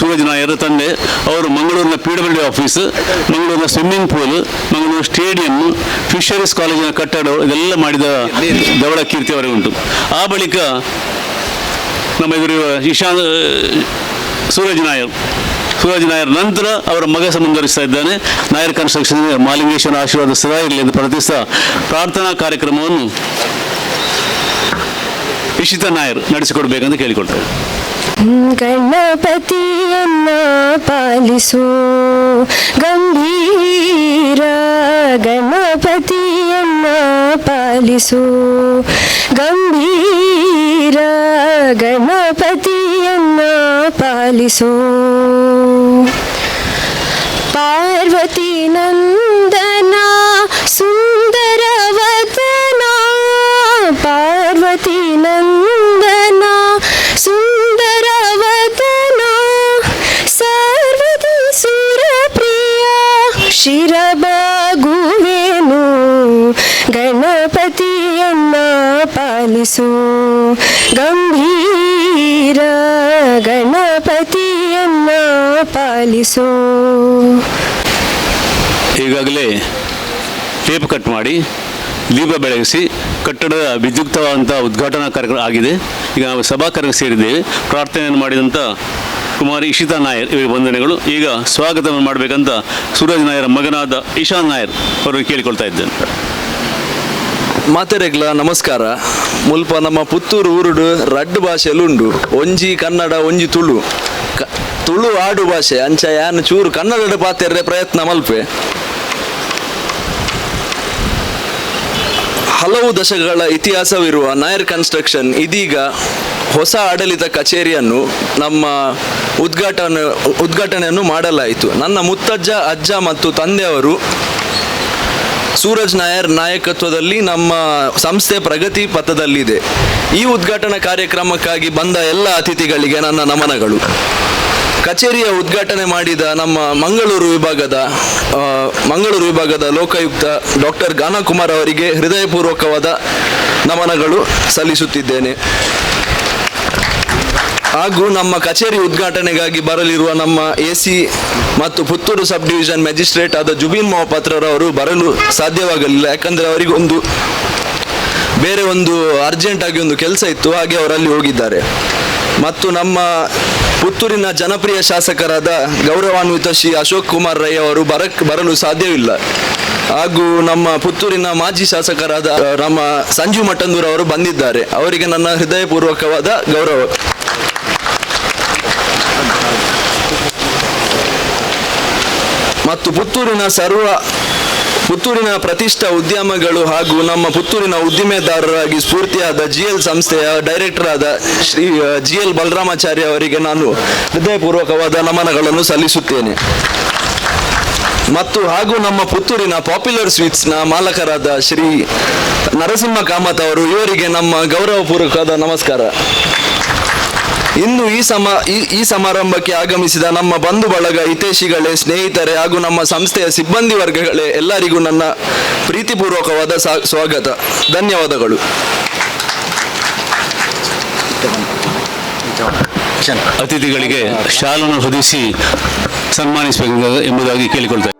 ಸೂರಜ್ ನಾಯರ್ ತಂದೆ, ಅವರು ಮಂಗಳೂರಿನ ಪಿ ಡಬ್ಲ್ಯೂ ಆಫೀಸ್, ಮಂಗಳೂರಿನ swimming pool, Mangaluru stadium fisheries ಕಾಲೇಜಿನ ಕಟ್ಟಡ, ಇದೆಲ್ಲ ಮಾಡಿದ ದವಳ ಕೀರ್ತಿ ಅವರಿಗೆ ಉಂಟು. ಆ ಬಳಿಕ ನಮ್ಮ ಎದುರಿರುವ ಇಶಾನ್ ಸೂರಜ್ ನಾಯರ್. ಸೂರಜ್ ನಾಯರ್ ನಂತರ ಅವರ ಮಗ ಸಂಬಂಧಿಸ್ತಾ ಇದ್ದಾನೆ. ನಾಯರ್ ಕನ್ಸ್ಟ್ರಕ್ಷನ್, ಮಾಲಿಂಗೇಶ್ವರ ಆಶೀರ್ವಾದ ಸದಾ ಇರಲಿ ಎಂದು ಪ್ರಾರ್ಥಿಸ್ತಾ ಪ್ರಾರ್ಥನಾ ಕಾರ್ಯಕ್ರಮವನ್ನು ಇಶಿತಾ ನಾಯರ್ ನಡೆಸಿಕೊಡ್ಬೇಕಂತ ಕೇಳಿಕೊಳ್ತೇವೆ. ಗಣಪತಿಯನ್ನ ಪಾಲಿಸು. ಗಂಭೀರ ಗಣಪತಿಯನ್ನ ಪಾಲಿಸು. ಗಂಭೀರ ಗಣಪತಿಯನ್ನ ಪಾಲಿಸು. ಪಾರ್ವತಿ ನಂದನ ಸುಂದರ ಶಿರಬಾಗುವೆನು. ಗಣಪತಿಯನ್ನ ಪಾಲಿಸು. ಗಂಭೀರ ಗಣಪತಿಯನ್ನ ಪಾಲಿಸು. ಈಗಾಗಲೇ ಟೇಪ್ ಕಟ್ ಮಾಡಿ ದೀಪ ಬೆಳಗಿಸಿ, ಕಟ್ಟಡದ ವಿದ್ಯುಕ್ತವಾದಂಥ ಉದ್ಘಾಟನಾ ಕಾರ್ಯಕ್ರಮ ಆಗಿದೆ. ಈಗ ನಾವು ಸಭಾ ಕಾರ್ಯ ಸೇರಿದ್ದೇವೆ. ಪ್ರಾರ್ಥನೆಯನ್ನು ಮಾಡಿದಂಥ ಕುಮಾರಿ ಇಶಿತಾ ನಾಯರ್ ಇವರಿಗೆ ವಂದನೆಗಳು. ಈಗ ಸ್ವಾಗತವನ್ನು ಮಾಡಬೇಕಂತ ಸೂರಜ್ ನಾಯರ್ ಮಗನಾದ ಇಶಾನ್ ನಾಯರ್ ಅವರು ಕೇಳಿಕೊಳ್ತಾ ಇದ್ದೇನೆ. ಮಾತೆರೆಗ್ಲ, ನಮಸ್ಕಾರ. ಮುಲ್ಪ ನಮ್ಮ ಪುತ್ತೂರು ಊರುಡು ರಡ್ಡ್ ಭಾಷೆಲು ಉಂಡು. ಒಂಜಿ ಕನ್ನಡ, ಒಂಜಿ ತುಳು. ತುಳು ಆಡು ಭಾಷೆ. ಅಂಚ ಯಾನು ಚೂರು ಕನ್ನಡ ಪಾತೆರ್ರೆ ಪ್ರಯತ್ನ ಮಲ್ಪೆ. ಹಲವು ದಶಕಗಳ ಇತಿಹಾಸವಿರುವ ನಾಯರ್ ಕನ್ಸ್ಟ್ರಕ್ಷನ್ ಇದೀಗ ಹೊಸ ಆಡಳಿತ ಕಚೇರಿಯನ್ನು ನಮ್ಮ ಉದ್ಘಾಟನೆ, ಉದ್ಘಾಟನೆಯನ್ನು ಮಾಡಲಾಯಿತು. ನನ್ನ ಮುತ್ತಜ್ಜ, ಅಜ್ಜ ಮತ್ತು ತಂದೆಯವರು ಸೂರಜ್ ನಾಯರ್ ನಾಯಕತ್ವದಲ್ಲಿ ನಮ್ಮ ಸಂಸ್ಥೆ ಪ್ರಗತಿ ಪಥದಲ್ಲಿದೆ. ಈ ಉದ್ಘಾಟನಾ ಕಾರ್ಯಕ್ರಮಕ್ಕಾಗಿ ಬಂದ ಎಲ್ಲ ಅತಿಥಿಗಳಿಗೆ ನನ್ನ ನಮನಗಳು. ಕಚೇರಿಯ ಉದ್ಘಾಟನೆ ಮಾಡಿದ ನಮ್ಮ ಮಂಗಳೂರು ವಿಭಾಗದ ಮಂಗಳೂರು ವಿಭಾಗದ ಲೋಕಾಯುಕ್ತ ಡಾಕ್ಟರ್ ಗಾನಕುಮಾರ್ ಅವರಿಗೆ ಹೃದಯಪೂರ್ವಕವಾದ ನಮನಗಳು ಸಲ್ಲಿಸುತ್ತಿದ್ದೇನೆ. ಹಾಗೂ ನಮ್ಮ ಕಚೇರಿ ಉದ್ಘಾಟನೆಗಾಗಿ ಬರಲಿರುವ ನಮ್ಮ ಎ ಮತ್ತು ಪುತ್ತೂರು ಸಬ್ ಡಿವಿಷನ್ ಮ್ಯಾಜಿಸ್ಟ್ರೇಟ್ ಆದ ಜುಬಿನ್ ಮೊಹಪಾತ್ರರವರು ಬರಲು ಸಾಧ್ಯವಾಗಲಿಲ್ಲ. ಯಾಕಂದರೆ ಅವರಿಗೊಂದು ಬೇರೆ ಒಂದು ಅರ್ಜೆಂಟ್ ಆಗಿ ಒಂದು ಕೆಲಸ ಇತ್ತು, ಹಾಗೆ ಅವರಲ್ಲಿ ಹೋಗಿದ್ದಾರೆ. ಮತ್ತು ನಮ್ಮ ಪುತ್ತೂರಿನ ಜನಪ್ರಿಯ ಶಾಸಕರಾದ ಗೌರವಾನ್ವಿತ ಶ್ರೀ ಅಶೋಕ್ ಕುಮಾರ್ ರೈ ಅವರು ಬರಕ್, ಬರಲು ಸಾಧ್ಯವಿಲ್ಲ. ಹಾಗೂ ನಮ್ಮ ಪುತ್ತೂರಿನ ಮಾಜಿ ಶಾಸಕರಾದ ನಮ್ಮ ಸಂಜೀವ್ ಮಟ್ಟಂದೂರ್ ಅವರು ಬಂದಿದ್ದಾರೆ. ಅವರಿಗೆ ನನ್ನ ಹೃದಯಪೂರ್ವಕವಾದ ಗೌರವ. ಮತ್ತು ಪುತ್ತೂರಿನ ಸರ್ವ ಪುತ್ತೂರಿನ ಪ್ರತಿಷ್ಠ ಉದ್ಯಮಗಳು ಹಾಗೂ ನಮ್ಮ ಪುತ್ತೂರಿನ ಉದ್ದಿಮೆದಾರರಾಗಿ ಸ್ಫೂರ್ತಿಯಾದ ಜಿ ಎಲ್ ಸಂಸ್ಥೆಯ ಡೈರೆಕ್ಟರ್ ಆದ ಶ್ರೀ ಜಿ ಎಲ್ ಬಲರಾಮಾಚಾರ್ಯ ಅವರಿಗೆ ನಾನು ಹೃದಯಪೂರ್ವಕವಾದ ನಮನಗಳನ್ನು ಸಲ್ಲಿಸುತ್ತೇನೆ. ಮತ್ತು ಹಾಗೂ ನಮ್ಮ ಪುತ್ತೂರಿನ ಪಾಪ್ಯುಲರ್ ಸ್ವೀಟ್ಸ್ನ ಮಾಲಕರಾದ ಶ್ರೀ ನರಸಿಂಹ ಕಾಮತ್ ಅವರು, ಇವರಿಗೆ ನಮ್ಮ ಗೌರವಪೂರ್ವಕವಾದ ನಮಸ್ಕಾರ. ಇನ್ನು ಈ ಸಮ, ಈ ಸಮಾರಂಭಕ್ಕೆ ಆಗಮಿಸಿದ ನಮ್ಮ ಬಂಧು ಬಳಗ ಹಿತೈಷಿಗಳೇ, ಸ್ನೇಹಿತರೆ ಹಾಗೂ ನಮ್ಮ ಸಂಸ್ಥೆಯ ಸಿಬ್ಬಂದಿ ವರ್ಗಗಳೇ ಎಲ್ಲರಿಗೂ ನನ್ನ ಪ್ರೀತಿಪೂರ್ವಕವಾದ ಸ್ವಾಗತ. ಧನ್ಯವಾದಗಳು. ಅತಿಥಿಗಳಿಗೆ ಶಾಲನ್ನು ಹೊದಿಸಿ ಸನ್ಮಾನಿಸಬೇಕು ಎಂಬುದಾಗಿ ಕೇಳಿಕೊಳ್ತಾರೆ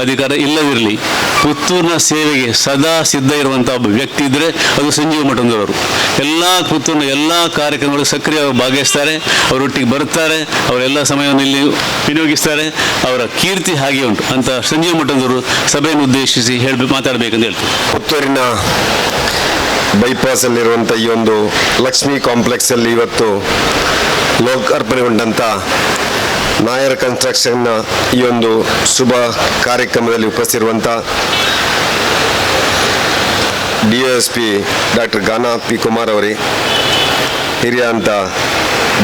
ಅಧಿಕಾರ ಇಲ್ಲದಿರಲಿ. ಪುತ್ತೂರಿನ ಸೇವೆಗೆ ಸದಾ ಸಿದ್ಧ ಇರುವಂಥ ಒಬ್ಬ ವ್ಯಕ್ತಿ ಇದ್ದರೆ ಅದು ಸಂಜೀವ ಮಠಂದವರು. ಎಲ್ಲ ಪುತ್ತೂರಿನ ಎಲ್ಲ ಕಾರ್ಯಕ್ರಮಗಳು ಸಕ್ರಿಯವಾಗಿ ಭಾಗವಹಿಸ್ತಾರೆ. ಅವರೊಟ್ಟಿಗೆ ಬರುತ್ತಾರೆ. ಅವರೆಲ್ಲ ಸಮಯವನ್ನು ಇಲ್ಲಿ ವಿನಿಯೋಗಿಸ್ತಾರೆ. ಅವರ ಕೀರ್ತಿ ಹಾಗೆ ಉಂಟು. ಅಂತ ಸಂಜೀವ ಮಠಂದವರು ಸಭೆಯನ್ನು ಉದ್ದೇಶಿಸಿ ಹೇಳಿ ಮಾತಾಡಬೇಕಂತ ಹೇಳ್ತಾರೆ. ಪುತ್ತೂರಿನ ಬೈಪಾಸಲ್ಲಿರುವಂಥ ಈ ಒಂದು ಲಕ್ಷ್ಮಿ ಕಾಂಪ್ಲೆಕ್ಸಲ್ಲಿ ಇವತ್ತು ಲೋಕಾರ್ಪಣೆಗೊಂಡಂಥ ನಾಯರ್ ಕನ್ಸ್ಟ್ರಕ್ಷನ್ನ ಈ ಒಂದು ಶುಭ ಕಾರ್ಯಕ್ರಮದಲ್ಲಿ ಉಪಸ್ಥಿರುವಂಥ D S P doctor Gana P Kumar ಅವರೇ, ಹಿರಿಯ ಅಂತ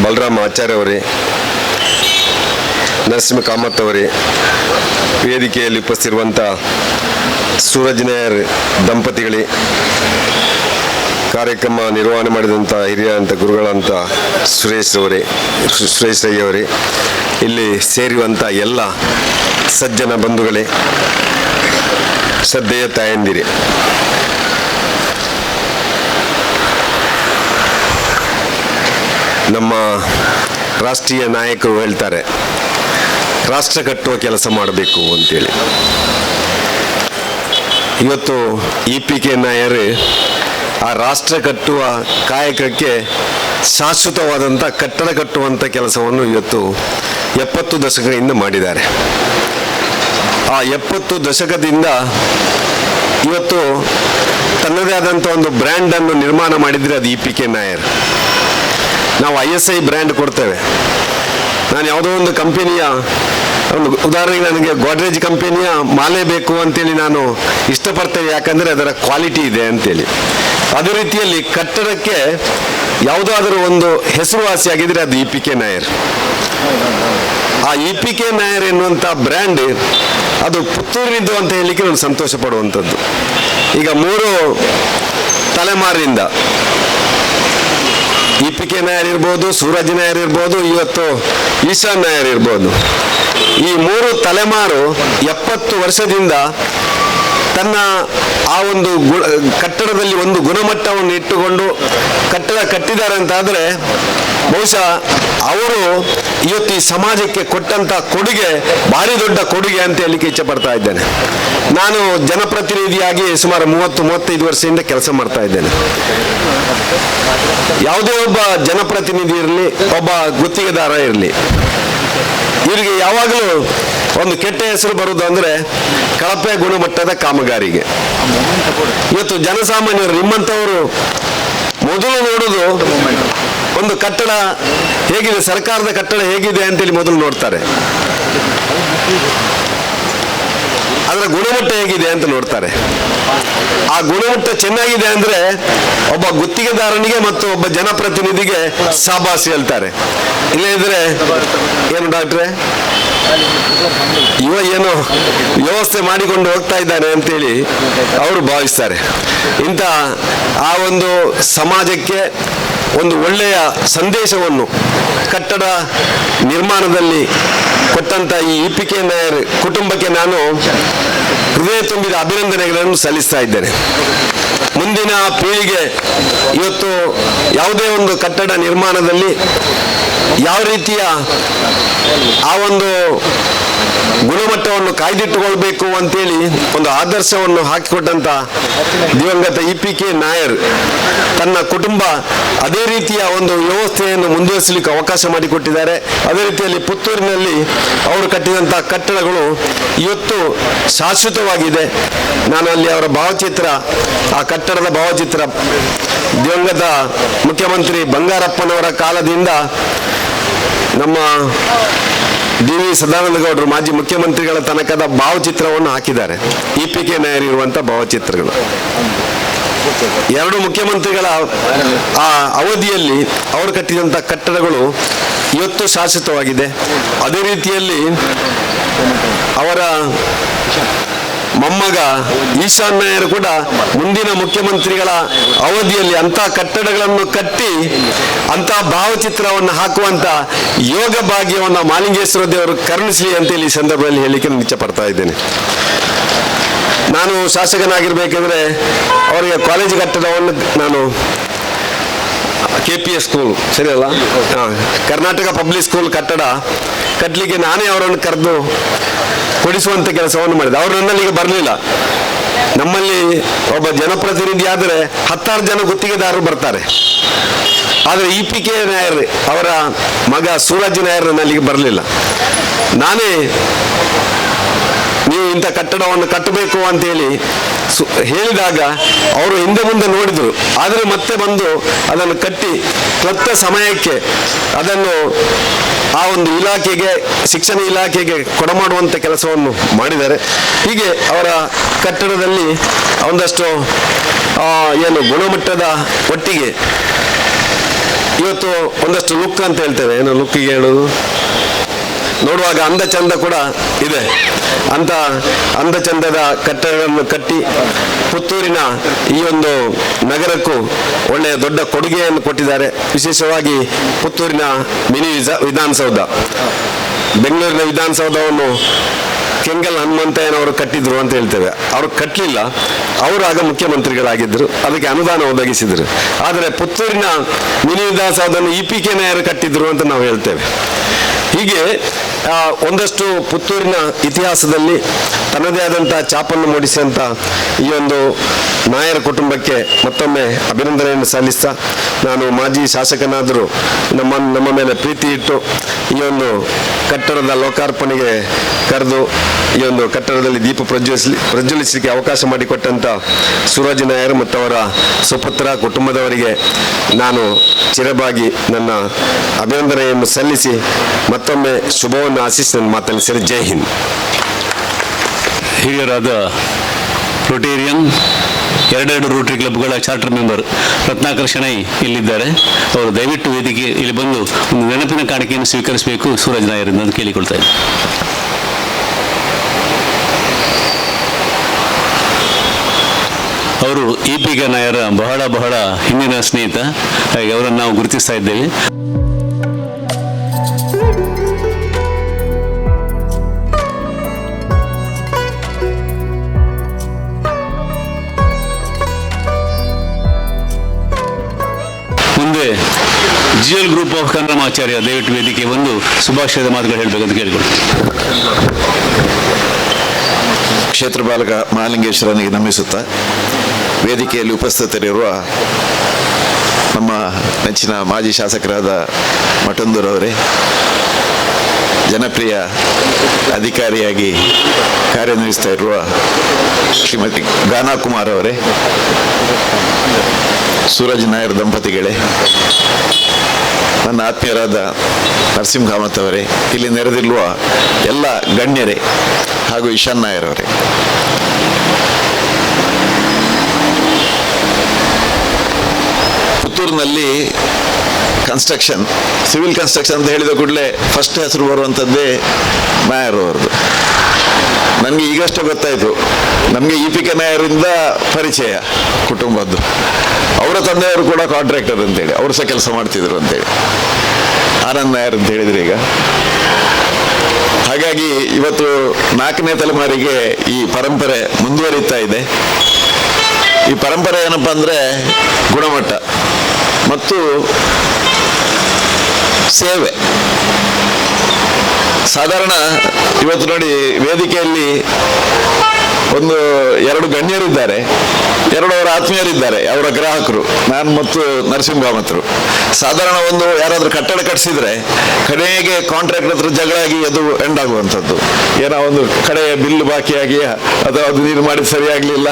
ಬಲರಾಮ ಆಚಾರ್ಯ ಅವರೇ, ನರಸಿಂಹ ಕಾಮತ್ ಅವರೇ, ವೇದಿಕೆಯಲ್ಲಿ ಉಪಸ್ಥಿರುವಂಥ ಸೂರಜ್ ನಾಯರ್ ದಂಪತಿಗಳೇ ಕಾರ್ಯಕ್ರಮ ನಿರ್ವಹಣೆ ಮಾಡಿದಂಥ ಹಿರಿಯ ಅಂತ ಗುರುಗಳಂತ ಸುರೇಶ್ ಅವರೇ ಸುರೇಶ್ ಅಯ್ಯವರೇ ಇಲ್ಲಿ ಸೇರಿರುವಂಥ ಎಲ್ಲ ಸಜ್ಜನ ಬಂಧುಗಳೇ, ಶ್ರದ್ಧೆಯ ತಾಯಂದಿರಿ. ನಮ್ಮ ರಾಷ್ಟ್ರೀಯ ನಾಯಕರು ಹೇಳ್ತಾರೆ, ರಾಷ್ಟ್ರ ಕಟ್ಟುವ ಕೆಲಸ ಮಾಡಬೇಕು ಅಂತೇಳಿ. ಇವತ್ತು ಇ ಪಿ ಕೆ ನಾಯರ್ ಆ ರಾಷ್ಟ್ರ ಕಟ್ಟುವ ಕಾಯಕಕ್ಕೆ ಶಾಶ್ವತವಾದಂಥ ಕಟ್ಟಡ ಕಟ್ಟುವಂಥ ಕೆಲಸವನ್ನು ಇವತ್ತು ಎಪ್ಪತ್ತು ದಶಕದಿಂದ ಮಾಡಿದ್ದಾರೆ. ಆ ಎಪ್ಪತ್ತು ದಶಕದಿಂದ ಇವತ್ತು ತನ್ನದೇ ಆದಂಥ ಒಂದು ಬ್ರ್ಯಾಂಡನ್ನು ನಿರ್ಮಾಣ ಮಾಡಿದರೆ ಅದು ಇ ಪಿ ಕೆ ನಾಯರ್. ನಾವು ಐ ಎಸ್ ಐ ಬ್ರ್ಯಾಂಡ್ ಕೊಡ್ತೇವೆ. ನಾನು ಯಾವುದೋ ಒಂದು ಕಂಪನಿಯ ಒಂದು ಉದಾಹರಣೆಗೆ ನನಗೆ ಗೋಡ್ರೇಜ್ ಕಂಪನಿಯ ಮಾಲೆ ಬೇಕು ಅಂತೇಳಿ ನಾನು ಇಷ್ಟಪಡ್ತೇನೆ ಯಾಕಂದರೆ ಅದರ ಕ್ವಾಲಿಟಿ ಇದೆ ಅಂತೇಳಿ. ಅದೇ ರೀತಿಯಲ್ಲಿ ಕಟ್ಟಡಕ್ಕೆ ಯಾವುದಾದರೂ ಒಂದು ಹೆಸರುವಾಸಿಯಾಗಿದ್ರೆ ಅದು ಇ ಪಿ ಕೆ ನಾಯರ್. ಆ ಇ ಪಿ ಕೆ ನಾಯರ್ ಎನ್ನುವಂಥ ಬ್ರ್ಯಾಂಡ್ ಅದು ಪುತ್ತೂರಿನಿದ್ದು ಅಂತ ಹೇಳಲಿಕ್ಕೆ ನಾನು ಸಂತೋಷ ಪಡುವಂಥದ್ದು. ಈಗ ಮೂರು ತಲೆಮಾರಿನಿಂದ ಇ ಪಿ ಕೆ ನಾಯರ್ ಇರ್ಬೋದು, ಸೂರಜ್ ನಾಯರ್ ಇರ್ಬೋದು, ಇವತ್ತು ಈಶಾನ್ ನಾಯರ್ ಇರ್ಬೋದು. ಈ ಮೂರು ತಲೆಮಾರು ಎಪ್ಪತ್ತು ವರ್ಷದಿಂದ ತನ್ನ ಆ ಒಂದು ಗು ಕಟ್ಟಡದಲ್ಲಿ ಒಂದು ಗುಣಮಟ್ಟವನ್ನು ಇಟ್ಟುಕೊಂಡು ಕಟ್ಟಡ ಕಟ್ಟಿದ್ದಾರೆ ಅಂತಾದರೆ, ಬಹುಶಃ ಅವರು ಇವತ್ತು ಸಮಾಜಕ್ಕೆ ಕೊಟ್ಟಂತ ಕೊಡುಗೆ, ಭಾರಿ ದೊಡ್ಡ ಕೊಡುಗೆ ಅಂತ ಹೇಳಲಿಕ್ಕೆ ಇಚ್ಛೆ ಪಡ್ತಾ ಇದ್ದೇನೆ. ನಾನು ಜನಪ್ರತಿನಿಧಿಯಾಗಿ ಸುಮಾರು ಮೂವತ್ತು, ಮೂವತ್ತೈದು ವರ್ಷದಿಂದ ಕೆಲಸ ಮಾಡ್ತಾ ಇದ್ದೇನೆ. ಯಾವುದೇ ಒಬ್ಬ ಜನಪ್ರತಿನಿಧಿ ಇರಲಿ, ಒಬ್ಬ ಗುತ್ತಿಗೆದಾರ ಇರಲಿ ಇವರಿಗೆ ಯಾವಾಗಲೂ ಒಂದು ಕೆಟ್ಟ ಹೆಸರು ಬರುವುದು ಅಂದ್ರೆ ಕಳಪೆ ಗುಣಮಟ್ಟದ ಕಾಮಗಾರಿಗೆ. ಇವತ್ತು ಜನಸಾಮಾನ್ಯರು ನಿಮ್ಮಂಥವರು ಮೊದಲು ನೋಡುದು ಒಂದು ಕಟ್ಟಡ ಹೇಗಿದೆ, ಸರ್ಕಾರದ ಕಟ್ಟಡ ಹೇಗಿದೆ ಅಂತೇಳಿ ಮೊದಲು ನೋಡ್ತಾರೆ. ಅದರ ಗುಣಮಟ್ಟ ಹೇಗಿದೆ ಅಂತ ನೋಡ್ತಾರೆ. ಆ ಗುಣಮಟ್ಟ ಚೆನ್ನಾಗಿದೆ ಅಂದ್ರೆ ಒಬ್ಬ ಗುತ್ತಿಗೆದಾರನಿಗೆ ಮತ್ತು ಒಬ್ಬ ಜನಪ್ರತಿನಿಧಿಗೆ ಸಾಬಾಸಿ ಹೇಳ್ತಾರೆ. ಇಲ್ಲದಿದ್ರೆ ಏನು ಡಾಕ್ಟ್ರೆ? ಇವ ಏನು ವ್ಯವಸ್ಥೆ ಮಾಡಿಕೊಂಡು ಹೋಗ್ತಾ ಇದ್ದಾನೆ ಅಂತೇಳಿ ಅವರು ಭಾವಿಸ್ತಾರೆ. ಇಂಥ ಆ ಒಂದು ಸಮಾಜಕ್ಕೆ ಒಂದು ಒಳ್ಳೆಯ ಸಂದೇಶವನ್ನು ಕಟ್ಟಡ ನಿರ್ಮಾಣದಲ್ಲಿ ಕೊಟ್ಟಂತ ಈ ಇ ಪಿ ಕೆ ನಾಯರ್ ಕುಟುಂಬಕ್ಕೆ ನಾನು ಹೃದಯ ತುಂಬಿದ ಅಭಿನಂದನೆಗಳನ್ನು ಸಲ್ಲಿಸ್ತಾ ಇದ್ದೇನೆ. ಮುಂದಿನ ಪೀಳಿಗೆ ಇವತ್ತು ಯಾವುದೇ ಒಂದು ಕಟ್ಟಡ ನಿರ್ಮಾಣದಲ್ಲಿ ಯಾವ ರೀತಿಯ ಆ ಒಂದು ಗುಣಮಟ್ಟವನ್ನು ಕಾಯ್ದಿಟ್ಟುಕೊಳ್ಬೇಕು ಅಂತೇಳಿ ಒಂದು ಆದರ್ಶವನ್ನು ಹಾಕಿಕೊಟ್ಟಂತ ದಿವಂಗತ ಇ ಪಿ ಕೆ ನಾಯರ್ ತನ್ನ ಕುಟುಂಬ ಅದೇ ರೀತಿಯ ಒಂದು ವ್ಯವಸ್ಥೆಯನ್ನು ಮುಂದುವರಿಸಲಿಕ್ಕೆ ಅವಕಾಶ ಮಾಡಿಕೊಟ್ಟಿದ್ದಾರೆ. ಅದೇ ರೀತಿಯಲ್ಲಿ ಪುತ್ತೂರಿನಲ್ಲಿ ಅವರು ಕಟ್ಟಿದಂತಹ ಕಟ್ಟಡಗಳು ಇವತ್ತು ಶಾಶ್ವತವಾಗಿದೆ. ನಾನು ಅಲ್ಲಿ ಅವರ ಭಾವಚಿತ್ರ, ಆ ಕಟ್ಟಡದ ಭಾವಚಿತ್ರ ದಿವಂಗತ ಮುಖ್ಯಮಂತ್ರಿ ಬಂಗಾರಪ್ಪನವರ ಕಾಲದಿಂದ ನಮ್ಮ ಡಿ ವಿ ಸದಾನಂದ ಗೌಡರು ಮಾಜಿ ಮುಖ್ಯಮಂತ್ರಿಗಳ ತನಕದ ಭಾವಚಿತ್ರವನ್ನು ಹಾಕಿದ್ದಾರೆ. ಇ ಪಿ ಕೆ ನಾಯರ್ ಇರುವಂತ ಭಾವಚಿತ್ರಗಳು. ಎರಡು ಮುಖ್ಯಮಂತ್ರಿಗಳ ಆ ಅವಧಿಯಲ್ಲಿ ಅವರು ಕಟ್ಟಿದಂಥ ಕಟ್ಟಡಗಳು ಇವತ್ತು ಶಾಶ್ವತವಾಗಿದೆ. ಅದೇ ರೀತಿಯಲ್ಲಿ ಅವರ ಮೊಮ್ಮಗ ಈಶಾನ್ ನಾಯರ್ ಕೂಡ ಮುಂದಿನ ಮುಖ್ಯಮಂತ್ರಿಗಳ ಅವಧಿಯಲ್ಲಿ ಅಂತ ಕಟ್ಟಡಗಳನ್ನು ಕಟ್ಟಿ ಅಂತ ಭಾವಚಿತ್ರವನ್ನು ಹಾಕುವಂತ ಯೋಗ ಭಾಗ್ಯವನ್ನು ಮಾಲಿಂಗೇಶ್ವರ ದೇವರು ಕರುಣಿಸಲಿ ಅಂತೇಳಿ ಈ ಸಂದರ್ಭದಲ್ಲಿ ಹೇಳಿಕೆ ಇಚ್ಛೆ ಪಡ್ತಾ ಇದ್ದೇನೆ. ನಾನು ಶಾಸಕನಾಗಿರ್ಬೇಕಂದ್ರೆ ಅವರಿಗೆ ಕಾಲೇಜು ಕಟ್ಟಡವನ್ನು ನಾನು ಕೆ ಪಿ ಎಸ್ ಸ್ಕೂಲ್ ಸರಿಯಲ್ಲ? ಅಲ್ಲ ಕರ್ನಾಟಕ ಪಬ್ಲಿಕ್ ಸ್ಕೂಲ್ ಕಟ್ಟಡ. ಕಟ್ಟಲಿಕ್ಕೆ ನಾನೇ ಅವರನ್ನು ಕರೆದು ಕೊಡಿಸುವಂತ ಕೆಲಸವನ್ನು ಮಾಡಿದೆ. ಅವರು ನನ್ನಲ್ಲಿ ಈಗ ಬರಲಿಲ್ಲ. ನಮ್ಮಲ್ಲಿ ಒಬ್ಬ ಜನಪ್ರತಿನಿಧಿ ಆದರೆ ಹತ್ತಾರು ಜನ ಗುತ್ತಿಗೆದಾರರು ಬರ್ತಾರೆ. ಆದರೆ ಇ ಪಿ ಕೆ ನಾಯರ್ ಅವರ ಮಗ ಸೂರಜ್ ನಾಯರ್ ನನ್ನಲ್ಲಿಗೆ ಬರಲಿಲ್ಲ. ನಾನೇ ನೀವು ಇಂಥ ಕಟ್ಟಡವನ್ನು ಕಟ್ಟಬೇಕು ಅಂತೇಳಿ ಸು- ಹೇಳಿದಾಗ ಅವರು ಹಿಂದೆ ಮುಂದೆ ನೋಡಿದರು. ಆದರೆ ಮತ್ತೆ ಬಂದು ಅದನ್ನು ಕಟ್ಟಿ ತಕ್ಕ ಸಮಯಕ್ಕೆ ಅದನ್ನು ಆ ಒಂದು ಇಲಾಖೆಗೆ, ಶಿಕ್ಷಣ ಇಲಾಖೆಗೆ ಕೊಡಮಾಡುವಂಥ ಕೆಲಸವನ್ನು ಮಾಡಿದ್ದಾರೆ. ಹೀಗೆ ಅವರ ಕಟ್ಟಡದಲ್ಲಿ ಒಂದಷ್ಟು ಏನು ಗುಣಮಟ್ಟದ ಒಟ್ಟಿಗೆ ಇವತ್ತು ಒಂದಷ್ಟು ಲುಕ್ ಅಂತ ಹೇಳ್ತೇವೆ ಏನು ಲುಕ್ಕಿಗೆ ಹೇಳೋದು? ನೋಡುವಾಗ ಅಂದ ಚಂದ ಕೂಡ ಇದೆ. ಅಂತ ಅಂದ ಚಂದದ ಕಟ್ಟಡಗಳನ್ನು ಕಟ್ಟಿ ಪುತ್ತೂರಿನ ಈ ಒಂದು ನಗರಕ್ಕೂ ಒಳ್ಳೆಯ ದೊಡ್ಡ ಕೊಡುಗೆಯನ್ನು ಕೊಟ್ಟಿದ್ದಾರೆ. ವಿಶೇಷವಾಗಿ ಪುತ್ತೂರಿನ ಮಿನಿ ವಿಧಾನಸೌಧ. ಬೆಂಗಳೂರಿನ ವಿಧಾನಸೌಧವನ್ನು ಕೆಂಗಲ್ ಹನುಮಂತಯ್ಯನವರು ಕಟ್ಟಿದ್ರು ಅಂತ ಹೇಳ್ತೇವೆ. ಅವರು ಕಟ್ಟಲಿಲ್ಲ ಅವರು ಆಗ ಮುಖ್ಯಮಂತ್ರಿಗಳಾಗಿದ್ದರು. ಅದಕ್ಕೆ ಅನುದಾನ ಒದಗಿಸಿದರು. ಆದರೆ ಪುತ್ತೂರಿನ ಮಿನಿ ವಿಧಾನಸೌಧವನ್ನು ಇ ಪಿ ಕೆ ನಾಯರು ಕಟ್ಟಿದ್ರು ಅಂತ ನಾವು ಹೇಳ್ತೇವೆ. ಹೀಗೆ ಒಂದಷ್ಟು ಪುತ್ತೂರಿನ ಇತಿಹಾಸದಲ್ಲಿ ತನ್ನದೇ ಆದಂಥ ಚಾಪನ್ನು ಮೂಡಿಸಿದಂಥ ಈ ಒಂದು ನಾಯರ ಕುಟುಂಬಕ್ಕೆ ಮತ್ತೊಮ್ಮೆ ಅಭಿನಂದನೆಯನ್ನು ಸಲ್ಲಿಸ್ತಾ ನಾನು ಮಾಜಿ ಶಾಸಕನಾದರೂ ನಮ್ಮ ನಮ್ಮ ಮೇಲೆ ಪ್ರೀತಿ ಇಟ್ಟು ಈ ಒಂದು ಕಟ್ಟಡದ ಲೋಕಾರ್ಪಣೆಗೆ ಕರೆದು ಈ ಒಂದು ಕಟ್ಟಡದಲ್ಲಿ ದೀಪ ಪ್ರಜ್ವಲಿಸಲಿ ಪ್ರಜ್ವಲಿಸಲಿಕ್ಕೆ ಅವಕಾಶ ಮಾಡಿಕೊಟ್ಟಂಥ ಸೂರಜ್ ನಾಯರ್ ಮತ್ತು ಅವರ ಸುಪುತ್ರ ಕುಟುಂಬದವರಿಗೆ ನಾನು ಚಿರಬಾಗಿ ನನ್ನ ಅಭಿನಂದನೆಯನ್ನು ಸಲ್ಲಿಸಿ ಮತ್ತೊಮ್ಮೆ ಶುಭವನ್ನು ಆಶಿಸಿ ನನ್ನ ಮಾತಲ್ಲಿ ಸೇರಿ ಜೈ ಹಿಂದ್. ಹಿರಿಯರಾದ ರೊಟೇರಿಯನ್, ಎರಡೆರಡು ರೋಟರಿ ಕ್ಲಬ್ಗಳ ಚಾರ್ಟರ್ ಮೆಂಬರ್ ರತ್ನಾಕರ್ ಶೆಣೈ ಇಲ್ಲಿದ್ದಾರೆ. ಅವರು ದಯವಿಟ್ಟು ವೇದಿಕೆ ಇಲ್ಲಿ ಬಂದು ಒಂದು ನೆನಪಿನ ಕಾಣಿಕೆಯನ್ನು ಸ್ವೀಕರಿಸಬೇಕು. ಸೂರಜ್ ನಾಯರಿಂದ ಅಂತ ಕೇಳಿಕೊಳ್ತಾ ಇದ್ದೀನಿ ಅವರು ಇ ಪಿ ನಾಯರ ಬಹಳ ಬಹಳ ಹಿಂದಿನ ಸ್ನೇಹಿತ. ಹಾಗೆ ಅವರನ್ನು ನಾವು ಗುರುತಿಸ್ತಾ ಇದ್ದೇವೆ. ಕನ್ನಡಮಾಚಾರ್ಯ ದಯವಿಟ್ಟು ವೇದಿಕೆ ಬಂದು ಶುಭಾಶಯದ ಮಾತುಗಳು ಹೇಳಬೇಕಂತ ಕೇಳಿಕೊಳ್ತೀನಿ. ಕ್ಷೇತ್ರ ಬಾಲಕ ಮಹಾಲಿಂಗೇಶ್ವರನಿಗೆ ನಮಿಸುತ್ತಾ ವೇದಿಕೆಯಲ್ಲಿ ಉಪಸ್ಥಿತರಿರುವ ನಮ್ಮ ನೆಚ್ಚಿನ ಮಾಜಿ ಶಾಸಕರಾದ ಮಠಂದೂರವರೇ ಜನಪ್ರಿಯ ಅಧಿಕಾರಿಯಾಗಿ ಕಾರ್ಯನಿರ್ವಹಿಸ್ತಾ ಇರುವ ಶ್ರೀಮತಿ ಗಾನಾ ಕುಮಾರ್ ಅವರೇ, ಸೂರಜ್ ನಾಯರ್ ದಂಪತಿಗಳೇ ನನ್ನ ಆತ್ಮೀಯರಾದ ನರಸಿಂಹಾಮತ್ ಅವರೇ ಇಲ್ಲಿ ನೆರೆದಿರುವ ಎಲ್ಲ ಗಣ್ಯರೇ ಹಾಗೂ ಈಶಾನ್ ನಾಯರ್ ಅವರೇ ಪುತ್ತೂರಿನಲ್ಲಿ ಕನ್ಸ್ಟ್ರಕ್ಷನ್ ಸಿವಿಲ್ ಕನ್ಸ್ಟ್ರಕ್ಷನ್ ಅಂತ ಹೇಳಿದ ಕೂಡಲೇ ಫಸ್ಟ್ ಹೆಸರು ಬರುವಂಥದ್ದೇ ನಾಯರ್ ಅವರದು ನನಗೆ ಈಗಷ್ಟೇ ಗೊತ್ತಾಯಿತು. ನಮಗೆ ಇ ಪಿ ಕೆ ನಾಯರಿಂದ ಪರಿಚಯ ಕುಟುಂಬದ್ದು. ಅವರ ತಂದೆಯವರು ಕೂಡ ಕಾಂಟ್ರಾಕ್ಟರ್ ಅಂತೇಳಿ, ಅವರು ಸಹ ಕೆಲಸ ಮಾಡ್ತಿದ್ರು ಅಂತೇಳಿ. ಆನಂದ್ ನಾಯರ್ ಅಂತ ಹೇಳಿದ್ರು ಈಗ. ಹಾಗಾಗಿ ಇವತ್ತು ನಾಲ್ಕನೇ ತಲೆಮಾರಿಗೆ ಈ ಪರಂಪರೆ ಮುಂದುವರಿತಾ ಇದೆ. ಈ ಪರಂಪರೆ ಏನಪ್ಪ ಅಂದರೆ ಗುಣಮಟ್ಟ. ಮತ್ತು ಸೇವೆ. ಸಾಧಾರಣ ಇವತ್ತು ನೋಡಿ ವೇದಿಕೆಯಲ್ಲಿ ಒಂದು ಎರಡು ಗಣ್ಯರಿದ್ದಾರೆ ಎರಡು ಅವರ ಆತ್ಮೀಯರಿದ್ದಾರೆ, ಅವರ ಗ್ರಾಹಕರು, ನಾನು ಮತ್ತು ನರಸಿಂಹಾಮತರು ಸಾಧಾರಣ ಒಂದು ಯಾರಾದರೂ ಕಟ್ಟಡ ಕಟ್ಟಿಸಿದ್ರೆ ಕಡೆಗೆ ಕಾಂಟ್ರಾಕ್ಟ್ ಹತ್ರ ಜಗಳ ಆಗಿ ಅದು ಎಂಡ್ ಆಗುವಂಥದ್ದು. ಏನೋ ಒಂದು ಕಡೆಯ ಬಿಲ್ ಬಾಕಿಯಾಗಿ ಅಥವಾ ಅದು ನೀನು ಮಾಡಿದ ಸರಿಯಾಗಲಿಲ್ಲ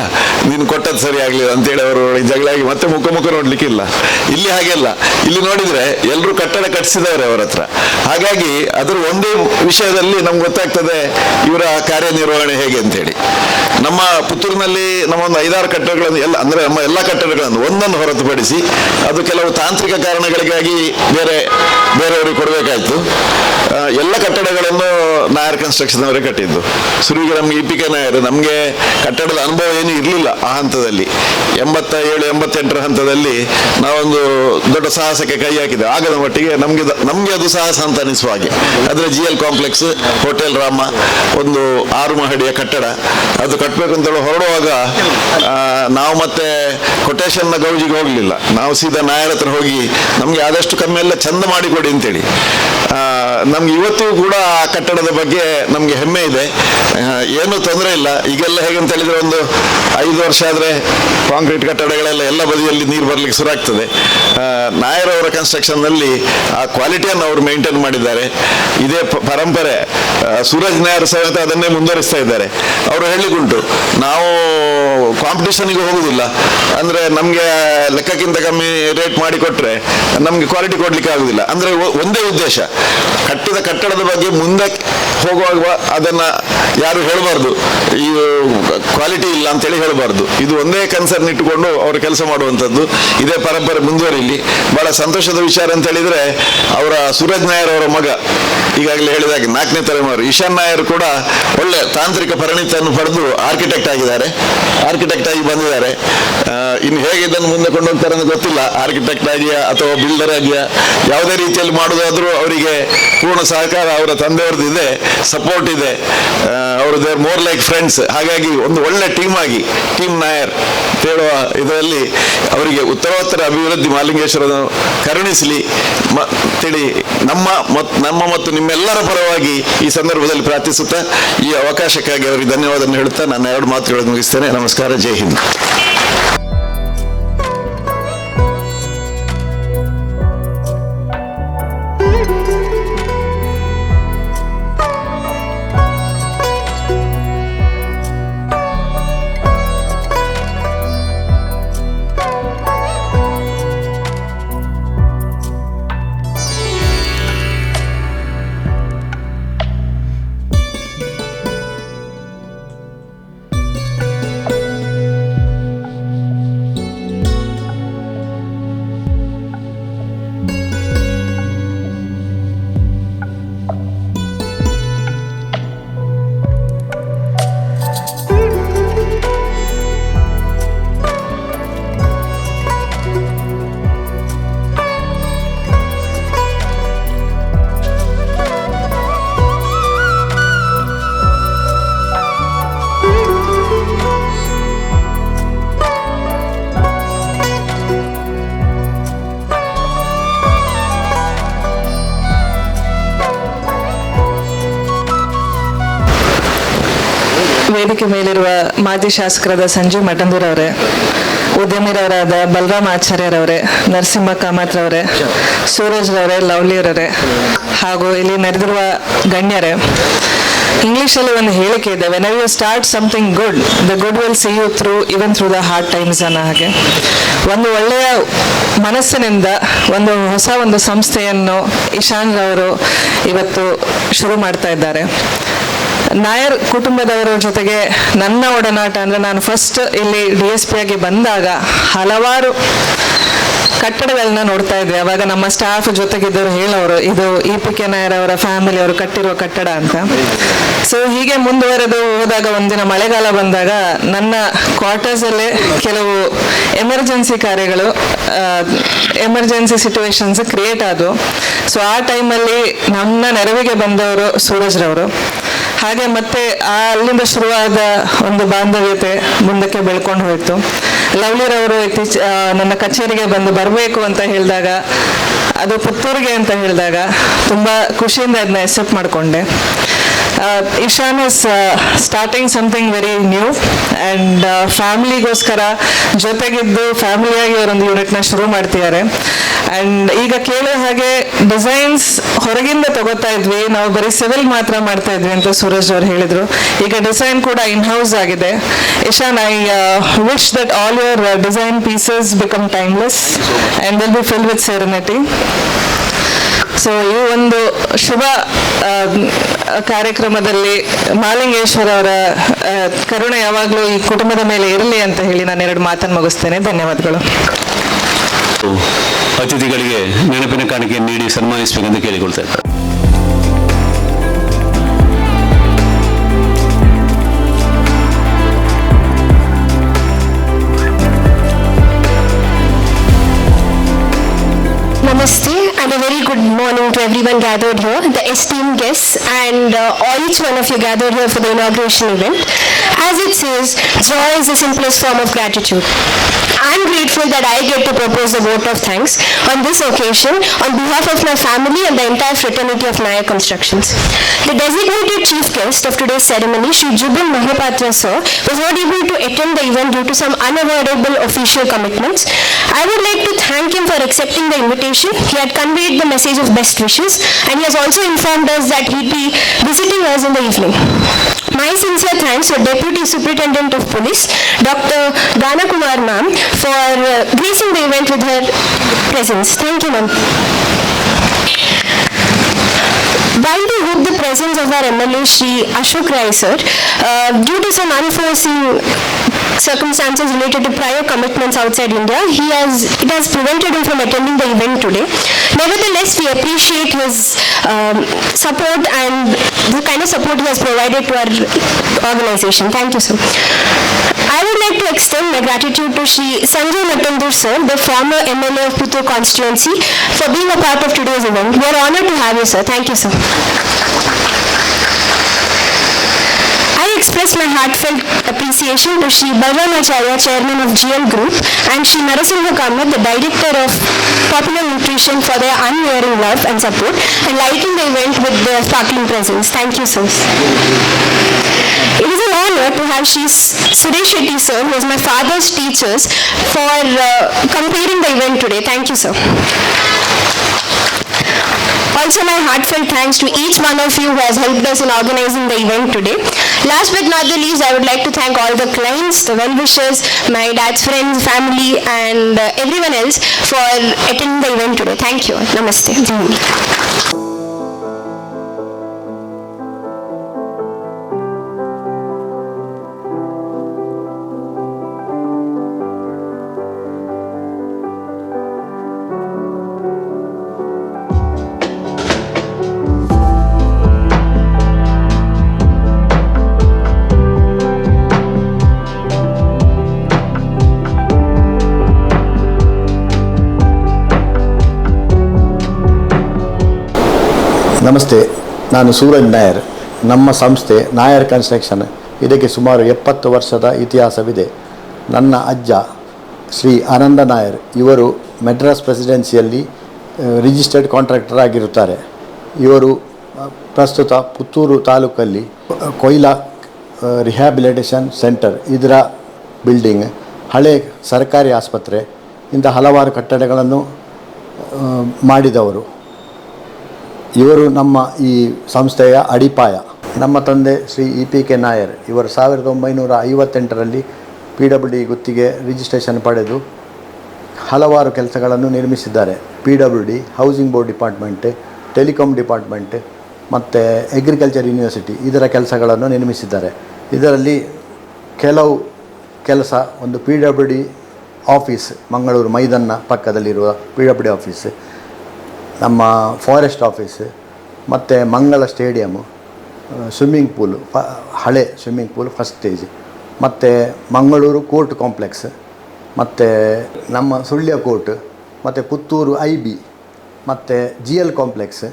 ನೀನು ಕೊಟ್ಟದ್ದು ಸರಿಯಾಗಲಿಲ್ಲ ಅಂತೇಳಿ ಅವರು ಜಗಳಾಗಿ ಮತ್ತೆ ಮುಖ ಮುಖ ನೋಡ್ಲಿಕ್ಕಿಲ್ಲ ಇಲ್ಲಿ. ಹಾಗೆಲ್ಲ ಇಲ್ಲಿ ನೋಡಿದ್ರೆ ಎಲ್ಲರೂ ಕಟ್ಟಡ ಕಟ್ಟಿಸಿದವರು ಅವರ ಹತ್ರ. ಹಾಗಾಗಿ ಅದರ ಒಂದೇ ವಿಷಯದಲ್ಲಿ ನಮ್ಗೆ ಗೊತ್ತಾಗ್ತದೆ ಇವರ ಕಾರ್ಯನಿರ್ವಹಣೆ ಹೇಗೆ ಅಂತೇಳಿ ನಮ್ಮ ಪುತ್ತೂರಿನಲ್ಲಿ ನಮ್ಮ ಒಂದು ಐದಾರು ಕಟ್ಟಡಗಳನ್ನು ಎಲ್ಲ, ಅಂದ್ರೆ ನಮ್ಮ ಎಲ್ಲ ಕಟ್ಟಡಗಳನ್ನು ಒಂದನ್ನು ಹೊರತುಪಡಿಸಿ ಅದು ಕೆಲವು ತಾಂತ್ರಿಕ ಕಾರಣಗಳಿಗಾಗಿ ಬೇರೆ, ಬೇರೆಯವರಿಗೆ ಕೊಡಬೇಕಾಯ್ತು. ಎಲ್ಲ ಕಟ್ಟಡಗಳನ್ನು ನಾಯರ್ ಕನ್ಸ್ಟ್ರಕ್ಷನ್ ಅವರೇ ಕಟ್ಟಿದ್ದು. ಶುರುವಿಗೆ ನಮ್ಗೆ ಇ ಪಿ ಕೆ ನಾಯರ್, ನಮಗೆ ಕಟ್ಟಡದ ಅನುಭವ ಏನೂ ಇರಲಿಲ್ಲ ಆ ಹಂತದಲ್ಲಿ. ಎಂಬತ್ತ ಏಳು ಎಂಬತ್ತೆಂಟರ ಹಂತದಲ್ಲಿ ನಾವೊಂದು ದೊಡ್ಡ ಸಾಹಸಕ್ಕೆ ಕೈ ಹಾಕಿದೆ ಆಗದ ಮಟ್ಟಿಗೆ ನಮಗೆ ನಮಗೆ ಅದು ಸಾಹಸ ಅಂತ ಅನಿಸುವ ಹಾಗೆ. ಅಂದ್ರೆ G L complex, hotel Rama, ಒಂದು ಆರು ಮಹಡಿಯ ಕಟ್ಟಡ, ಅದು ಕಟ್ಟಬೇಕು ಅಂತ ಹೇಳಿ ಹೊರಡುವಾಗ ನಾವು ಮತ್ತೆ ಕೊಟೇಶನ್ನ ಗೌಜಿಗೆ ಹೋಗಲಿಲ್ಲ. ನಾವು ಸೀದಾ ನಾಯರ್ ಹತ್ರ ಹೋಗಿ, ನಮಗೆ ಆದಷ್ಟು ಕಮ್ಮಿ ಎಲ್ಲ ಚಂದ ಮಾಡಿಕೊಡಿ ಅಂತೇಳಿ. ನಮ್ಗೆ ಇವತ್ತಿಗೂ ಕೂಡ ಆ ಕಟ್ಟಡದ ಬಗ್ಗೆ ನಮಗೆ ಹೆಮ್ಮೆ ಇದೆ. ಏನು ತೊಂದರೆ ಇಲ್ಲ. ಈಗೆಲ್ಲ ಹೇಗೆ ಅಂತ ಹೇಳಿದ್ರೆ ಒಂದು ಐದು ವರ್ಷ ಆದರೆ ಕಾಂಕ್ರೀಟ್ ಕಟ್ಟಡಗಳೆಲ್ಲ ಎಲ್ಲ ಬದಿಯಲ್ಲಿ ನೀರು ಬರ್ಲಿಕ್ಕೆ ಶುರು ಆಗ್ತದೆ. ನಾಯರ್ ಅವರ ಕನ್ಸ್ಟ್ರಕ್ಷನ್ನಲ್ಲಿ ಆ ಕ್ವಾಲಿಟಿಯನ್ನು ಅವರು ಮೇಂಟೈನ್ ಮಾಡಿದ್ದಾರೆ. ಇದೇ ಪರಂಪರೆ ಸೂರಜ್ ನಾಯರ್ ಸಮೇತ ಅದನ್ನೇ ಮುಂದುವರಿಸ್ತಾ ಇದ್ದಾರೆ. ಅವರು ಹೇಳಿಕುಂಟು ನಾವು ಕಾಂಪಿಟೇಷನ್ಗೆ ಹೋಗುದಿಲ್ಲ. ಅಂದ್ರೆ ನಮಗೆ ಲೆಕ್ಕಕ್ಕಿಂತ ಕಮ್ಮಿ ರೇಟ್ ಮಾಡಿ ಕೊಟ್ರೆ ನಮಗೆ ಕ್ವಾಲಿಟಿ ಕೊಡ್ಲಿಕ್ಕೆ ಆಗುದಿಲ್ಲ. ಅಂದ್ರೆ ಒಂದೇ ಉದ್ದೇಶ. ಕಟ್ಟಿದ ಕಟ್ಟಡದ ಬಗ್ಗೆ ಮುಂದೆ ಹೋಗುವಾಗ ಅದನ್ನ ಯಾರು ಹೇಳಬಾರ್ದು. ಈ ಕ್ವಾಲಿಟಿ ಇಲ್ಲ ಅಂತೇಳಿ ಹೇಳಬಾರ್ದು. ಇದು ಒಂದೇ ಕನ್ಸರ್ನ್ ಇಟ್ಟುಕೊಂಡು ಅವರು ಕೆಲಸ ಮಾಡುವಂಥದ್ದು. ಇದೇ ಪರಂಪರೆ ಮುಂದುವರಿಲಿ. ಬಹಳ ಸಂತೋಷದ ವಿಚಾರ ಅಂತ ಹೇಳಿದ್ರೆ ಅವರ ಸೂರಜ್ ನಾಯರ್ ಅವರ ಮಗ, ಈಗಾಗಲೇ ಹೇಳಿದಾಗ ನಾಲ್ಕನೇ ತಲೆಮಾರು. ಈಶಾನ್ ನಾಯರ್ ಕೂಡ ಒಳ್ಳೆ ತಾಂತ್ರಿಕ ಪರಿಣಿತಿಯನ್ನು ಪಡೆದು ಆರ್ಕಿಟೆಕ್ಟ್ ಆಗಿದ್ದಾರೆ. ಆರ್ಕಿಟೆಕ್ಟ್ ಆಗಿ ಬಂದಿದ್ದಾರೆ. ಇನ್ನು ಹೇಗೆ ಇದನ್ನು ಮುಂದೆ ಕೊಂಡೋಗ್ತಾರೆ ಅಂತ ಗೊತ್ತಿಲ್ಲ. ಆರ್ಕಿಟೆಕ್ಟ್ ಆಗಿಯಾ ಅಥವಾ ಬಿಲ್ಡರ್ ಆಗಿಯಾ, ಯಾವುದೇ ರೀತಿಯಲ್ಲಿ ಮಾಡೋದಾದರೂ ಅವರಿಗೆ ಪೂರ್ಣ ಸಹಕಾರ ಅವರ ತಂದೆಯವ್ರದ್ದು ಇದೆ ಸಪೋರ್ಟ್ ಇದೆ. ಅವರು ದೇರ್ ಮೋರ್ ಲೈಕ್ ಫ್ರೆಂಡ್ಸ್ ಹಾಗಾಗಿ ಒಂದು ಒಳ್ಳೆ ಟೀಮ್ ಆಗಿ ಟೀಮ್ ನಾಯರ್ ಹೇಳುವ ಇದರಲ್ಲಿ ಅವರಿಗೆ ಉತ್ತರೋತ್ತರ ಅಭಿವೃದ್ಧಿ ಮಾಲಿಂಗೇಶ್ವರನ ಕರುಣಿಸಲಿ. ತಿಳಿ, ನಮ್ಮ ನಮ್ಮ ಮತ್ತು ನಿಮ್ಮೆಲ್ಲರ ಪರವಾಗಿ ಈ ಸಂದರ್ಭದಲ್ಲಿ ಪ್ರಾರ್ಥಿಸುತ್ತಾ ಈ ಅವಕಾಶಕ್ಕಾಗಿ ಅವರಿಗೆ ಧನ್ಯವಾದ ಹೇಳುತ್ತಾ ನಾನು ಎರಡು ಮಾತುಗಳನ್ನು ಮುಗಿಸ್ತೇನೆ. ನಮಸ್ಕಾರ, ಜೈ ಹಿಂದ್. ಮಾಜಿ ಶಾಸಕರಾದ ಸಂಜೀವ್ ಮಠಂದೂರ್ ಅವರೇ, ಉದ್ಯಮಿರವರಾದ ಬಲರಾಮ್ ಆಚಾರ್ಯರವರೇ ನರಸಿಂಹ ಕಾಮತ್ರವರೇ ಸೂರಜ್ ರವರೇ ಲವ್ಲಿಯವರೇ ಹಾಗೂ ಇಲ್ಲಿ ನೆರೆದಿರುವ ಗಣ್ಯರೇ ಇಂಗ್ಲಿಷಲ್ಲಿ ಒಂದು ಹೇಳಿಕೆ ಇದೆ when you start something good the good will see you through even through the hard times ಅನ್ನೋ ಹಾಗೆ. ಒಂದು ಒಳ್ಳೆಯ ಮನಸ್ಸಿನಿಂದ ಒಂದು ಹೊಸ ಒಂದು ಸಂಸ್ಥೆಯನ್ನು ಇಶಾನ್ ರವರು ಇವತ್ತು ಶುರು ಮಾಡ್ತಾ ಇದ್ದಾರೆ. ನಾಯರ್ ಕುಟುಂಬದವರ ಜೊತೆಗೆ ನನ್ನ ಒಡನಾಟ ಅಂದರೆ ನಾನು ಫಸ್ಟ್ ಇಲ್ಲಿ ಡಿ ಎಸ್ ಪಿ ಆಗಿ ಬಂದಾಗ ಹಲವಾರು ಕಟ್ಟಡಗಳನ್ನ ನೋಡ್ತಾ ಇದ್ವಿ ಅವಾಗ ನಮ್ಮ ಸ್ಟಾಫ್ ಜೊತೆಗಿದ್ದವರು ಹೇಳೋರು, ಇದು ಇ ಪಿ ಕೆ ನಾಯರ್ ಅವರ ಫ್ಯಾಮಿಲಿ ಅವರು ಕಟ್ಟಿರುವ ಕಟ್ಟಡ ಅಂತ. ಸೊ ಹೀಗೆ ಮುಂದುವರೆದು ಹೋದಾಗ ಒಂದಿನ ಮಳೆಗಾಲ ಬಂದಾಗ ನನ್ನ ಕ್ವಾರ್ಟರ್ಸ್ ಅಲ್ಲೇ ಕೆಲವು ಎಮರ್ಜೆನ್ಸಿ ಕಾರ್ಯಗಳು ಎಮರ್ಜೆನ್ಸಿ ಸಿಚುವೇಶನ್ಸ್ ಕ್ರಿಯೇಟ್ ಆದವು. ಸೊ ಆ ಟೈಮಲ್ಲಿ ನನ್ನ ನೆರವಿಗೆ ಬಂದವರು ಸೂರಜ್ರವರು ಹಾಗೆ ಮತ್ತೆ ಆ ಅಲ್ಲಿಂದ ಶುರುವಾದ ಒಂದು ಬಾಂಧವ್ಯತೆ ಮುಂದಕ್ಕೆ ಬೆಳ್ಕೊಂಡು ಹೋಯಿತು. ಲವ್ಲಿರವರು ಇತ್ತೀಚ ನನ್ನ ಕಚೇರಿಗೆ ಬಂದು ಬರಬೇಕು ಅಂತ ಹೇಳಿದಾಗ, ಅದು ಪುತ್ತೂರಿಗೆ ಅಂತ ಹೇಳಿದಾಗ ತುಂಬ ಖುಷಿಯಿಂದ ಅದನ್ನ ಎಕ್ಸೆಪ್ಟ್ ಮಾಡಿಕೊಂಡೆ. Ishan is starting something very new and ಫ್ಯಾಮಿಲಿಗೋಸ್ಕರ ಜೊತೆಗಿದ್ದು ಫ್ಯಾಮಿಲಿಯಾಗಿ ಅವರೊಂದು ಯೂನಿಟ್ನ ಶುರು ಮಾಡ್ತಿದ್ದಾರೆ. ಆ್ಯಂಡ್ ಈಗ ಕೇಳೋ ಹಾಗೆ ಡಿಸೈನ್ಸ್ ಹೊರಗಿಂದ ತಗೋತಾ ಇದ್ವಿ. ನಾವು ಬರೀ ಸಿವಿಲ್ ಮಾತ್ರ ಮಾಡ್ತಾ ಅಂತ ಸೂರಜ್ ಅವ್ರು ಹೇಳಿದ್ರು. ಈಗ ಡಿಸೈನ್ ಕೂಡ ಇನ್ ಹೌಸ್ ಆಗಿದೆ Ishan I wish that all your design pieces become timeless and will be fill with serenity so ಈ ಒಂದು ಶುಭ ಕಾರ್ಯಕ್ರಮದಲ್ಲಿ ಮಾಲಿಂಗೇಶ್ವರ ಅವರ ಕರುಣೆ ಯಾವಾಗಲೂ ಈ ಕುಟುಂಬದ ಮೇಲೆ ಇರಲಿ ಅಂತ ಹೇಳಿ ನಾನು ಎರಡು ಮಾತನ್ನು ಮುಗಿಸ್ತೇನೆ. ಧನ್ಯವಾದಗಳು. ಅತಿಥಿಗಳಿಗೆ ನೆನಪಿನ ಕಾಣಿಕೆ ನೀಡಿ ಸನ್ಮಾನಿಸಬೇಕೆಂದು ಕೇಳಿಕೊಳ್ತಾ ಇದ್ದಾರೆ good morning to everyone gathered here, the esteemed guests and uh, all each one of you gathered here for the inauguration event. As it says, joy is the simplest form of gratitude. I'm grateful that I get to propose a vote of thanks on this occasion on behalf of my family and the entire fraternity of Naya Constructions. The designated chief guest of today's ceremony, Shri Jubin Mahapatra sir, was not able to attend the event due to some unavoidable official commitments. I would like to thank him for accepting the invitation. He had conveyed the message of best wishes and he has also informed us that he'd be visiting us in the evening. My sincere thanks to Deputy Superintendent of Police, Dr. Gana Kumar ma'am, for the event they went with her presence. Thank you, ma'am. While presence of our MLA Shri Ashok Rai sir, uh, due to some unforeseen circumstances related to prior commitments outside India, he has, it has prevented him from attending the event today. Nevertheless, we appreciate his um, support and the kind of support he has provided to our organization. Thank you, sir. I would like to extend my gratitude to Shri Sanjay Matandur sir, the former MLA of Puttur constituency, for being a part of today's event. We are honored to have you, sir. Thank you, sir. I express my heartfelt appreciation to Shri Balram Acharya, Chairman of GL Group, and Shri Narasimha Kamath, the Director of Popular Nutrition for their unwearying love and support and lighting the event with their sparkling presence. Thank you, sir. It is an honor to have Shri Suresh Shetty, sir, my father's teachers, for uh, the event today. Thank you, sir. Also, my heartfelt thanks to each one of you who has helped us in organizing the event today. Last but not the least, I would like to thank all the clients, the well-wishers, my dad's friends, family, and uh, everyone else for attending the event today. Thank you. Namaste. ನಮಸ್ತೆ, ನಾನು ಸೂರಜ್ ನಾಯರ್. ನಮ್ಮ ಸಂಸ್ಥೆ Nair construction. ಇದಕ್ಕೆ ಸುಮಾರು ಎಪ್ಪತ್ತು ವರ್ಷದ ಇತಿಹಾಸವಿದೆ. ನನ್ನ ಅಜ್ಜ ಶ್ರೀ ಆನಂದ ನಾಯರ್, ಇವರು ಮೆಡ್ರಾಸ್ ಪ್ರೆಸಿಡೆನ್ಸಿಯಲ್ಲಿ ರಿಜಿಸ್ಟರ್ಡ್ ಕಾಂಟ್ರಾಕ್ಟರ್ ಆಗಿರುತ್ತಾರೆ. ಇವರು ಪ್ರಸ್ತುತ ಪುತ್ತೂರು ತಾಲೂಕಲ್ಲಿ ಕೊಯ್ಲಾ ರಿಹ್ಯಾಬಿಲಿಟೇಷನ್ ಸೆಂಟರ್ ಇದರ ಬಿಲ್ಡಿಂಗ್ ಹಳೆ ಸರ್ಕಾರಿ ಆಸ್ಪತ್ರೆ ಇಂಥ ಹಲವಾರು ಕಟ್ಟಡಗಳನ್ನು ಮಾಡಿದವರು. ಇವರು ನಮ್ಮ ಈ ಸಂಸ್ಥೆಯ ಅಡಿಪಾಯ. ನಮ್ಮ ತಂದೆ Shri E P K Nair, ಇವರು ಸಾವಿರದ ಒಂಬೈನೂರ ಐವತ್ತೆಂಟರಲ್ಲಿ ಪಿ ಡಬ್ಲ್ಯೂ ಡಿ ಗುತ್ತಿಗೆ ರಿಜಿಸ್ಟ್ರೇಷನ್ ಪಡೆದು ಹಲವಾರು ಕೆಲಸಗಳನ್ನು ನಿರ್ಮಿಸಿದ್ದಾರೆ. P W D housing board department telecom department ಮತ್ತು ಅಗ್ರಿಕಲ್ಚರ್ ಯೂನಿವರ್ಸಿಟಿ ಇದರ ಕೆಲಸಗಳನ್ನು ನಿರ್ಮಿಸಿದ್ದಾರೆ. ಇದರಲ್ಲಿ ಕೆಲವು ಕೆಲಸ ಒಂದು P W D office Mangaluru ಮೈದನ್ನ ಪಕ್ಕದಲ್ಲಿರುವ ಪಿ ಡಬ್ಲ್ಯೂ ಡಿ ಆಫೀಸ್ ನಮ್ಮ ಫಾರೆಸ್ಟ್ ಆಫೀಸ್ ಮತ್ತು ಮಂಗಳ ಸ್ಟೇಡಿಯಮ್ಮು ಸ್ವಿಮ್ಮಿಂಗ್ ಪೂಲು ಫ ಹಳೆ ಸ್ವಿಮ್ಮಿಂಗ್ ಪೂಲ್ ಫಸ್ಟ್ ಸ್ಟೇಜ್ ಮತ್ತು ಮಂಗಳೂರು ಕೋರ್ಟ್ ಕಾಂಪ್ಲೆಕ್ಸ್ ಮತ್ತು ನಮ್ಮ ಸುಳ್ಯ ಕೋರ್ಟ್ ಮತ್ತು ಪುತ್ತೂರು ಐ ಬಿ ಮತ್ತು ಜಿ ಎಲ್ ಕಾಂಪ್ಲೆಕ್ಸ್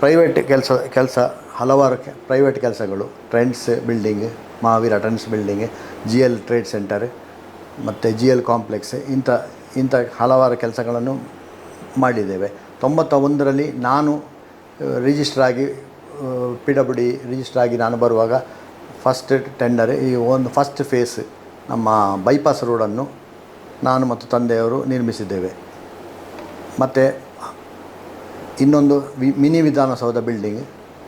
ಪ್ರೈವೇಟ್ ಕೆಲಸ ಕೆಲಸ, ಹಲವಾರು ಪ್ರೈವೇಟ್ ಕೆಲಸಗಳು trends building Mahaveera trends building G L trade centre ಮತ್ತು ಜಿ ಎಲ್ ಕಾಂಪ್ಲೆಕ್ಸ್ ಇಂಥ ಇಂಥ ಹಲವಾರು ಕೆಲಸಗಳನ್ನು ಮಾಡಿದ್ದೇವೆ. ತೊಂಬತ್ತ ಒಂದರಲ್ಲಿ ನಾನು ರಿಜಿಸ್ಟರ್ ಆಗಿ ಪಿ ಡಬ್ಲ್ಯೂ ಡಿ ರಿಜಿಸ್ಟರ್ ಆಗಿ ನಾನು ಬರುವಾಗ ಫಸ್ಟ್ ಟೆಂಡರ್ ಈ ಒಂದು ಫಸ್ಟ್ ಫೇಸ್ ನಮ್ಮ ಬೈಪಾಸ್ ರೋಡನ್ನು ನಾನು ಮತ್ತು ತಂದೆಯವರು ನಿರ್ಮಿಸಿದ್ದೇವೆ. ಮತ್ತು ಇನ್ನೊಂದು V, mini Vidhana Soudha building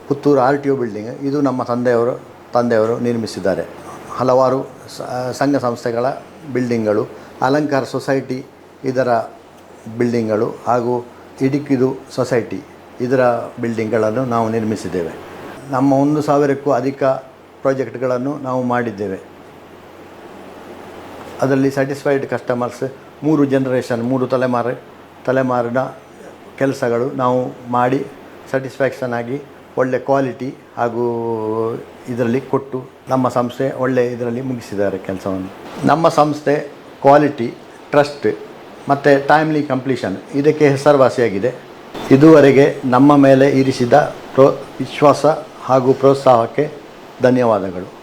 Puttur R T O building ಇದು ನಮ್ಮ ತಂದೆಯವರು ತಂದೆಯವರು ನಿರ್ಮಿಸಿದ್ದಾರೆ. ಹಲವಾರು ಸಂಘ ಸಂಸ್ಥೆಗಳ ಬಿಲ್ಡಿಂಗ್ಗಳು ಅಲಂಕಾರ ಸೊಸೈಟಿ ಇದರ ಬಿಲ್ಡಿಂಗ್ಗಳು ಹಾಗೂ ಇಡುಕಿದು ಸೊಸೈಟಿ ಇದರ ಬಿಲ್ಡಿಂಗ್ಗಳನ್ನು ನಾವು ನಿರ್ಮಿಸಿದ್ದೇವೆ. ನಮ್ಮ ಒಂದು ಸಾವಿರಕ್ಕೂ ಅಧಿಕ ಪ್ರಾಜೆಕ್ಟ್ಗಳನ್ನು ನಾವು ಮಾಡಿದ್ದೇವೆ. ಅದರಲ್ಲಿ ಸ್ಯಾಟಿಸ್ಫೈಡ್ ಕಸ್ಟಮರ್ಸ್ ಮೂರು ಜನರೇಷನ್ ಮೂರು ತಲೆಮಾರು, ತಲೆಮಾರಿನ ಕೆಲಸಗಳು ನಾವು ಮಾಡಿ ಸ್ಯಾಟಿಸ್ಫ್ಯಾಕ್ಷನ್ ಆಗಿ ಒಳ್ಳೆ ಕ್ವಾಲಿಟಿ ಹಾಗೂ ಇದರಲ್ಲಿ ಕೊಟ್ಟು ನಮ್ಮ ಸಂಸ್ಥೆ ಒಳ್ಳೆ ಇದರಲ್ಲಿ ಮುಗಿಸಿದ್ದಾರೆ ಕೆಲಸವನ್ನು. ನಮ್ಮ ಸಂಸ್ಥೆ ಕ್ವಾಲಿಟಿ ಟ್ರಸ್ಟ್ ಮತ್ತು ಟೈಮ್ಲಿ ಕಂಪ್ಲೀಷನ್ ಇದಕ್ಕೆ ಹೆಸರುವಾಸಿಯಾಗಿದೆ. ಇದುವರೆಗೆ ನಮ್ಮ ಮೇಲೆ ಇರಿಸಿದ ಪ್ರೋ ವಿಶ್ವಾಸ ಹಾಗೂ ಪ್ರೋತ್ಸಾಹಕ್ಕೆ ಧನ್ಯವಾದಗಳು.